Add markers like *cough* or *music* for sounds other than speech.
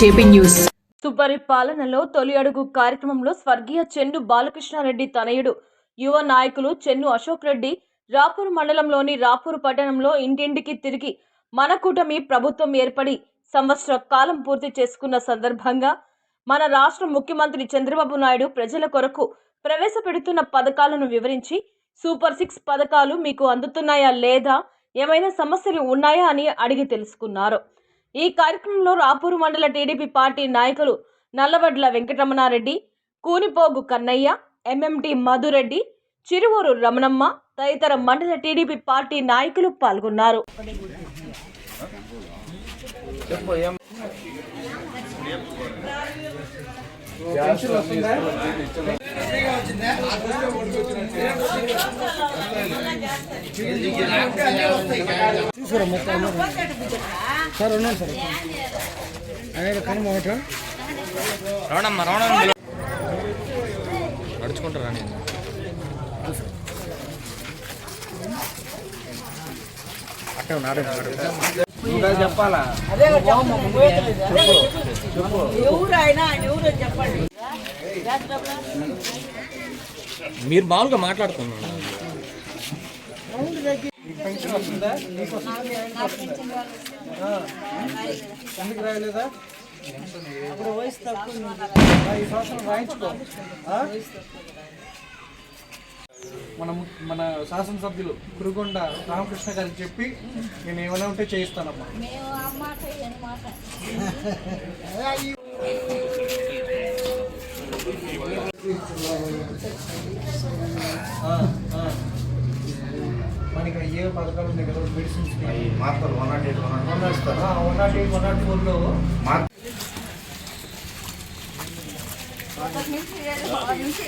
JP news. సుపరిపాలనలో తొలి అడుగు కార్యక్రమంలో స్వర్గీయ చెన్ను బాలకృష్ణారెడ్డి తనయుడు. యువ నాయకులు చెన్ను అశోక్ రెడ్డి రాపూర్ మండలంలోని రాపూర్ పట్టణంలో ఇంటింటికి తిరిగి మన కూటమి ప్రభుత్వం ఏర్పడి సంవత్సర కాలం పూర్తి చేసుకున్న సందర్భంగా మన రాష్ట్ర ముఖ్యమంత్రి చంద్రబాబు నాయుడు ప్రజల కొరకు ప్రవేశపెడుతున్న పథకాలను వివరించి సూపర్ సిక్స్ పథకాలు మీకు అందుతున్నాయా లేదా? ఏమైనా సమస్యలు ఉన్నాయా అని అడిగి తెలుసుకున్నారు. ఈ కార్యక్రమంలో రాపూరు మండల టీడీపీ పార్టీ నాయకులు నల్లవడ్ల వెంకటరమణారెడ్డి కూనిపోగు కన్నయ్య ఎంఎంటి మధురెడ్డి చిరువూరు రమణమ్మ తదితర మండల టీడీపీ పార్టీ నాయకులు పాల్గొన్నారు. సార్ ఉన్నాను సార్ ఆయన కనుమ ఒకట రవణమ్మ రవణమ్మ. నడుచుకుంటారా నేను? అట్టే చెప్పాలా? మీరు మామూలుగా మాట్లాడుతున్నాను ఎందుకు రాయలేదా అప్పుడు వయసు తక్కువ ఈ సంవత్సరం రాయించుకో? మన మన శాసనసభ్యులు కురుగొండ రామకృష్ణ గారికి చెప్పి నేను ఏమైనా ఉంటే చేయిస్తానమ్మా *laughs* ఆ, ఏ పథకాలు ఉన్నాయి కదా మెడిసిన్స్ మాత్రం one nought eight one nought one ఇస్తారు one nought eight one nought ఫోర్లో ఏడు నుంచి